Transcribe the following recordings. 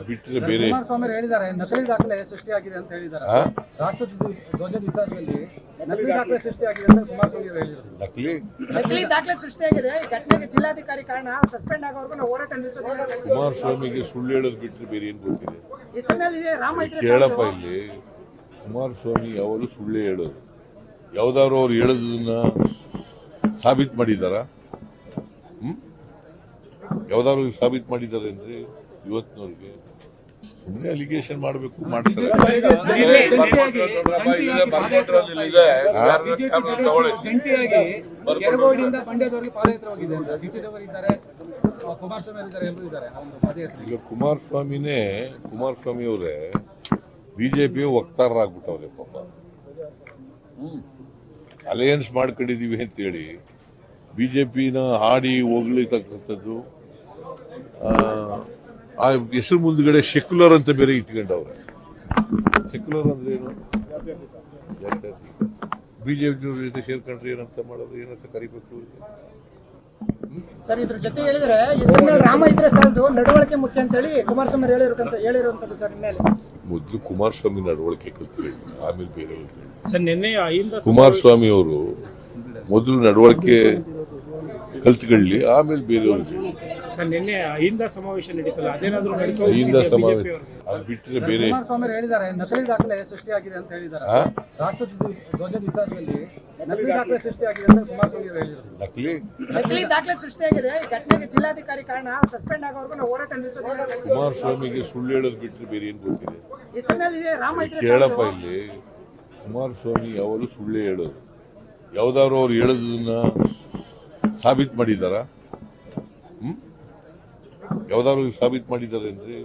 ಅದು ಬಿಟ್ಟರೆ ಬೇರೆ. ಕುಮಾರಸ್ವಾಮಿ ಹೇಳಿದ್ದಾರೆ ನಕಲಿ ದಾಖಲೆ ಸೃಷ್ಟಿಯಾಗಿದೆ ಅಂತ ಹೇಳಿದ್ದಾರೆ? ರಾಷ್ಟ್ರ ಧ್ವಜ ವಿಚಾರದಲ್ಲಿ ನಕಲಿ ದಾಖಲೆ ಸೃಷ್ಟಿಯಾಗಿದೆ ಅಂತ ಕುಮಾರಸ್ವಾಮಿ ಹೇಳಿದರು. ನಕಲಿ? ನಕಲಿ ದಾಖಲೆ ಸೃಷ್ಟಿಯಾಗಿದೆ ಘಟನೆಗೆ ಜಿಲ್ಲಾಧಿಕಾರಿ ಕಾರಣ ಸಸ್ಪೆಂಡ್ ಆಗೋವರೆಗೂ ನಾವು ಹೋರಾಟ ನಿಲ್ಲಿಸೋದು ಕುಮಾರಸ್ವಾಮಿಗೆ ಸುಳ್ಳು ಹೇಳೋದು ಬಿಟ್ಟರೆ ಬೇರೆ ಏನು ಗೊತ್ತಿದೆ? ಹೆಸರಿನಲ್ಲಿದೆ ರಾಮ ಕೇಳಪ್ಪ ಇಲ್ಲಿ. ಕುಮಾರಸ್ವಾಮಿ ಅವರು ಸುಳ್ಳೇ ಹೇಳೋದು. ಯಾವ್ದಾದ್ರು ಅವ್ರು ಹೇಳೋದನ್ನ ಸಾಬೀತು ಮಾಡಿದಾರ ಹ್ಞೂ ಯಾವ್ದಾದ್ರು ಸಾಬೀತು ಮಾಡಿದ್ದಾರೆ ಅಂದ್ರೆ ಇವತ್ತಿನವ್ರಿಗೆ ಸುಮ್ಮನೆ ಅಲಿಗೇಷನ್ ಮಾಡಬೇಕು ಮಾಡ್ತಾರೆ. ಈಗ ಕುಮಾರಸ್ವಾಮಿನೇ ಕುಮಾರಸ್ವಾಮಿ ಅವರೇ ಬಿಜೆಪಿ ವಕ್ತಾರರಾಗ್ಬಿಟ್ಟವ್ರೆ ಪಾಪ. ಅಲಯನ್ಸ್ ಮಾಡ್ಕೊಂಡಿದೀವಿ ಅಂತೇಳಿ ಬಿಜೆಪಿನ ಹಾಡಿ ಹೋಗ್ಲಿಕ್ಕಂಥದ್ದು ಆ ಹೆಸರು ಮುಂದ್ಗಡೆ ಸೆಕ್ಯುಲರ್ ಅಂತ ಬೇರೆ ಇಟ್ಕೊಂಡವ್ರೆ. ಸೆಕ್ಯುಲರ್ ಅಂದ್ರೆ ಏನು? ಬಿಜೆಪಿ ಜೊತೆ ಸೇರ್ಕೊಂಡ್ರೆ ಏನಂತ ಮಾಡೋದು ಏನಂತ ಕರಿಬೇಕು ಸರ್ ಇದ್ರ ಜೊತೆ ಹೇಳಿದ್ರೆ ಹೆಸರಿನಲ್ಲಿ ರಾಮ ಇದ್ರೆ ಸಾಲದು ನಡವಳಿಕೆ ಮುಖ್ಯ ಅಂತ ಹೇಳಿ ಕುಮಾರಸ್ವಾಮಿ ಅವರು ಹೇಳಿರುವಂತ ಹೇಳಿರುವಂತದ್ದು ಸರ್ ಮೇಲೆ ಮೊದಲು ಕುಮಾರಸ್ವಾಮಿ ನಡವಳಿಕೆ ಕಲ್ತ್ಕೊಳ್ಳಿ ಆಮೇಲೆ ಬೇರೆ. ಸರ್ ನಿನ್ನೆ ಕುಮಾರಸ್ವಾಮಿ ಅವರು ಮೊದಲು ನಡವಳಿಕೆ ಕಲ್ತ್ಕೊಳ್ಳಿ ಆಮೇಲೆ ಬೇರೆಯವ್ರಿಗೆ ನಿನ್ನೆ ಅಹಿಂದ ಸಮಾವೇಶ ನಡೀತಲ್ಲ ಅದೇನಾದ್ರೂ ನಡೀತಾ ಅಹಿಂದ ಬಿಜೆಪಿ ಸಮಾವೇಶ. ಅವರು ಅದು ಬಿಟ್ಟರೆ ಬೇರೆ ಕುಮಾರಸ್ವಾಮಿ ಹೇಳಿದ್ದಾರೆ ನಕಲಿ ದಾಖಲೆ ಸೃಷ್ಟಿಯಾಗಿದೆ ಅಂತ ಹೇಳಿದ್ದಾರೆ? ರಾಷ್ಟ್ರ ಧ್ವಜ ವಿಚಾರದಲ್ಲಿ ನಕಲಿ ದಾಖಲೆ. ಸೃಷ್ಟಿಯಾಗಿದೆ ಅಂತ ಕುಮಾರಸ್ವಾಮಿ ಹೇಳಿದರು. ನಕಲಿ? ನಕಲಿ ದಾಖಲೆ ಸೃಷ್ಟಿಯಾಗಿದೆ ಘಟನೆಗೆ ಜಿಲ್ಲಾಧಿಕಾರಿ ಕಾರಣ ಸಸ್ಪೆಂಡ್ ಆಗೋವರೆಗೂ ನಾವು ಹೋರಾಟ ನಿಲ್ಲಿಸೋದು ಕುಮಾರಸ್ವಾಮಿಗೆ ಸುಳ್ಳು ಹೇಳೋದು ಬಿಟ್ಟರೆ ಬೇರೆ ಏನು ಗೊತ್ತಿದೆ? ಹೆಸರಿನಲ್ಲಿದೆ ರಾಮ ಕೇಳಪ್ಪ ಇಲ್ಲಿ. ಕುಮಾರಸ್ವಾಮಿ ಅವರು ಸುಳ್ಳೇ ಹೇಳೋದು. ಯಾವ್ದಾದ್ರು ಅವ್ರು ಹೇಳೋದನ್ನ ಸಾಬೀತು ಮಾಡಿದಾರ ಹ್ಮ್? ಯಾವ್ದಾದ್ರು ಸಾಬೀತು ಮಾಡಿದ್ದಾರೆ ಅಂದ್ರೆ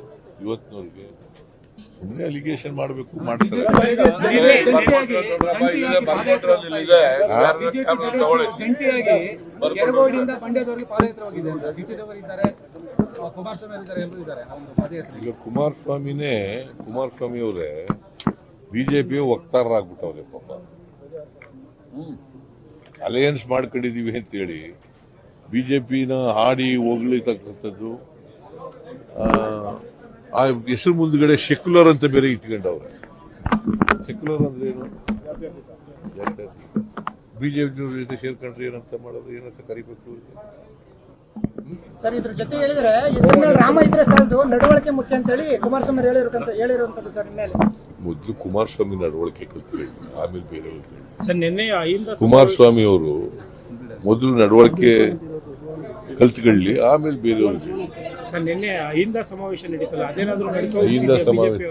ಇವತ್ತಿನವ್ರಿಗೆ ಸುಮ್ಮನೆ ಅಲಿಗೇಷನ್ ಮಾಡಬೇಕು ಮಾಡ್ತಾರೆ. ಈಗ ಕುಮಾರಸ್ವಾಮಿನೇ ಕುಮಾರಸ್ವಾಮಿ ಅವರೇ ಬಿಜೆಪಿ ವಕ್ತಾರರಾಗ್ಬಿಟ್ಟವ್ರೆ ಪಾಪ. ಅಲಯನ್ಸ್ ಮಾಡ್ಕೊಂಡಿದೀವಿ ಅಂತೇಳಿ ಬಿಜೆಪಿನ ಹಾಡಿ ಹೋಗ್ಲಿಕ್ಕಂಥದ್ದು ಆ ಹೆಸರು ಮುಂದ್ಗಡೆ ಸೆಕ್ಯುಲರ್ ಅಂತ ಬೇರೆ ಇಟ್ಕೊಂಡವ್ರೆ. ಸೆಕ್ಯುಲರ್ ಅಂದ್ರೆ ಏನು? ಬಿಜೆಪಿ ಜೊತೆ ಸೇರ್ಕೊಂಡ್ರೆ ಏನಂತ ಮಾಡೋದು ಏನಂತ ಕರಿಬೇಕು ಸರ್ ಇದ್ರ ಜೊತೆ ಹೇಳಿದ್ರೆ ಹೆಸರಿನಲ್ಲಿ ರಾಮ ಇದ್ರೆ ಸಾಲದು ನಡವಳಿಕೆ ಮುಖ್ಯ ಅಂತ ಹೇಳಿ ಕುಮಾರಸ್ವಾಮಿ ಅವರು ಹೇಳಿರುವಂತ ಹೇಳಿರುವಂತದ್ದು ಸರ್ ಮೇಲೆ ಮೊದಲು ಕುಮಾರಸ್ವಾಮಿ ನಡವಳಿಕೆ ಕಲ್ತ್ಕೊಳ್ಳಿ ಆಮೇಲೆ ಬೇರೆ ಕುಮಾರಸ್ವಾಮಿ ಅವರು ಮೊದಲು ನಡವಳಿಕೆ ಕಲ್ತ್ಕೊಳ್ಳಿ ಆಮೇಲೆ ಬೇರೆಯವ್ರಿಗೆ. ಸರ್ ನಿನ್ನೆ ಅಹಿಂದ ಸಮಾವೇಶ ನಡೀತಲ್ಲ ಅದೇನಾದ್ರೂ ನಡೀತಾ ಅಹಿಂದ ಸಮಾವೇಶ.